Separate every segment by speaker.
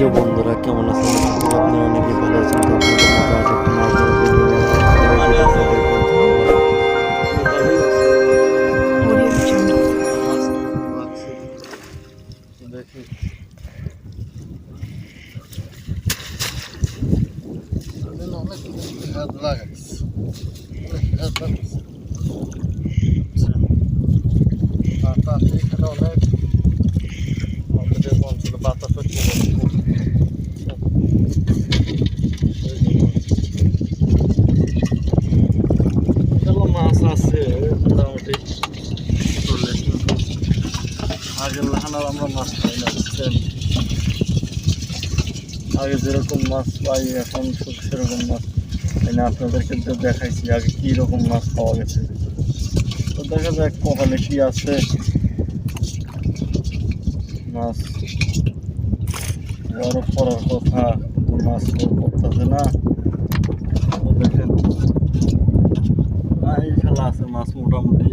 Speaker 1: প্রিয় বন্ধুরা কেমন আছেন? আপনারা অনেকে ভালো আছেন তো আপনাদের মধ্যে আজ একটা মাছ ধরার ভিডিও নিয়ে আসছি। সবাই ভিডিওটা দেখবেন ধন্যবাদ।
Speaker 2: দেখি অনেক হাত লাগাইছে অনেক হাত লাগাইছে আর তার এখানে অনেক আমাদের অঞ্চলে বাতাস হচ্ছে চলো মাছ আছে মোটামুটি চল্লিশ আগের লাহানার আমরা মাছ পাই না, বুঝছেন? আগে যেরকম মাছ পাই, এখন সেরকম মাছ পাই না। আপনাদেরকে তো দেখাইছি আগে কী রকম মাছ পাওয়া গেছে। তো দেখা যাক কপালে কি আছে। মাছ বরফ পড়ার কথা, মাছ পড়তেছে না। দেখেন খেলা আছে মাছ মোটামুটি।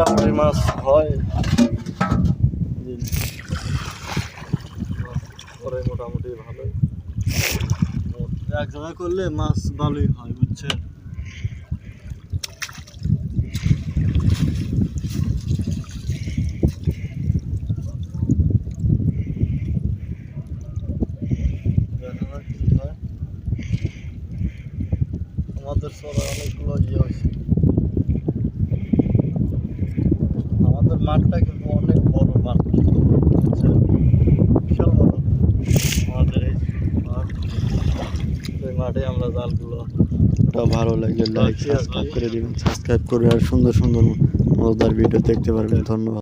Speaker 2: মোটামুটি মাছ হয়। পরে মোটামুটি ভালোই। এক জায়গায় করলে মাছ ভালোই হয়, বুঝছেন? আমাদের সবাই অনেকগুলো ইয়ে হয়েছে আমাদের মাঠটা কিন্তু অনেক বড় মাঠ। বিশাল বড় আমাদের এই মাঠ এই মাঠে আমরা জালগুলো
Speaker 1: ভালো লাগলে। লাইক সাবস্ক্রাইব করে দিবেন। সাবস্ক্রাইব করে আর সুন্দর সুন্দর মজাদার ভিডিও দেখতে পারবেন। ধন্যবাদ।